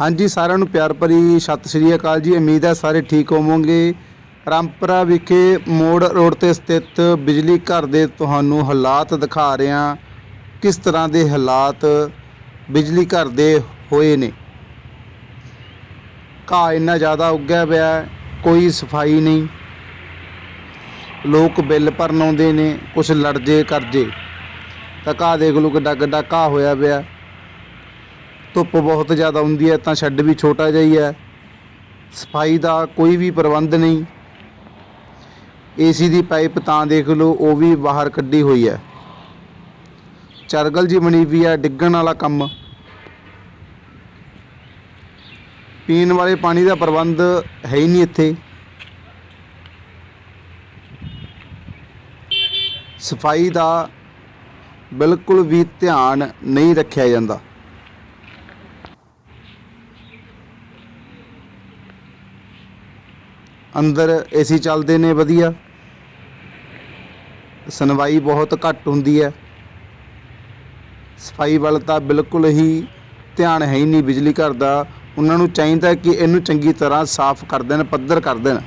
ਹਾਂਜੀ, ਸਾਰਿਆਂ ਨੂੰ ਪਿਆਰ ਭਰੀ ਸਤਿ ਸ਼੍ਰੀ ਅਕਾਲ ਜੀ। ਉਮੀਦ ਹੈ ਸਾਰੇ ਠੀਕ ਹੋਵੋਗੇ। ਰਾਮਪੁਰਾ ਵਿਖੇ ਮੋੜ ਰੋਡ ਤੇ ਸਥਿਤ ਬਿਜਲੀ ਘਰ ਦੇ ਤੁਹਾਨੂੰ ਹਾਲਾਤ ਦਿਖਾ ਰਹੇ ਹਾਂ। ਕਿਸ ਤਰ੍ਹਾਂ ਦੇ ਹਾਲਾਤ ਬਿਜਲੀ ਘਰ ਦੇ ਹੋਏ ਨੇ? ਘਾਹ ਇੰਨਾ ਜ਼ਿਆਦਾ ਉੱਗਿਆ ਪਿਆ, ਕੋਈ ਸਫ਼ਾਈ ਨਹੀਂ। ਲੋਕ ਬਿੱਲ ਭਰਨ ਆਉਂਦੇ ਨੇ ਕੁਝ ਲੜਜੇ ਕਰਜੇ। ਤਾਂ ਘਾਹ ਦੇਖ ਲਓ ਕਿੱਡਾ ਕਿੱਡਾ ਘਾਹ ਹੋਇਆ ਪਿਆ। ਧੁੱਪ ਬਹੁਤ ਜ਼ਿਆਦਾ ਹੁੰਦੀ ਹੈ, ਤਾਂ ਸ਼ੈੱਡ ਵੀ ਛੋਟਾ ਜਿਹਾ ਹੀ ਹੈ। ਸਫ਼ਾਈ ਦਾ ਕੋਈ ਵੀ ਪ੍ਰਬੰਧ ਨਹੀਂ। ਏਸੀ ਦੀ ਪਾਈਪ ਤਾਂ ਦੇਖ ਲਓ, ਉਹ ਵੀ ਬਾਹਰ ਕੱਢੀ ਹੋਈ ਹੈ। ਚਰਗਲ ਜੀ ਬਣੀ ਵੀ ਹੈ, ਡਿੱਗਣ ਵਾਲਾ ਕੰਮ। ਪੀਣ ਵਾਲੇ ਪਾਣੀ ਦਾ ਪ੍ਰਬੰਧ ਹੈ ਹੀ ਨਹੀਂ ਇੱਥੇ। ਸਫ਼ਾਈ ਦਾ ਬਿਲਕੁਲ ਵੀ ਧਿਆਨ ਨਹੀਂ ਰੱਖਿਆ ਜਾਂਦਾ। ਅੰਦਰ ਏਸੀ ਚੱਲਦੇ ਨੇ ਵਧੀਆ। ਸੁਣਵਾਈ ਬਹੁਤ ਘੱਟ ਹੁੰਦੀ ਹੈ। ਸਫ਼ਾਈ ਵੱਲ ਤਾਂ ਬਿਲਕੁਲ ਹੀ ਧਿਆਨ ਹੈ ਹੀ ਨਹੀਂ ਬਿਜਲੀ ਘਰ ਦਾ। ਉਹਨਾਂ ਨੂੰ ਚਾਹੀਦਾ ਕਿ ਇਹਨੂੰ ਚੰਗੀ ਤਰ੍ਹਾਂ ਸਾਫ਼ ਕਰ ਦੇਣ, ਪੱਧਰ ਕਰ ਦੇਣ।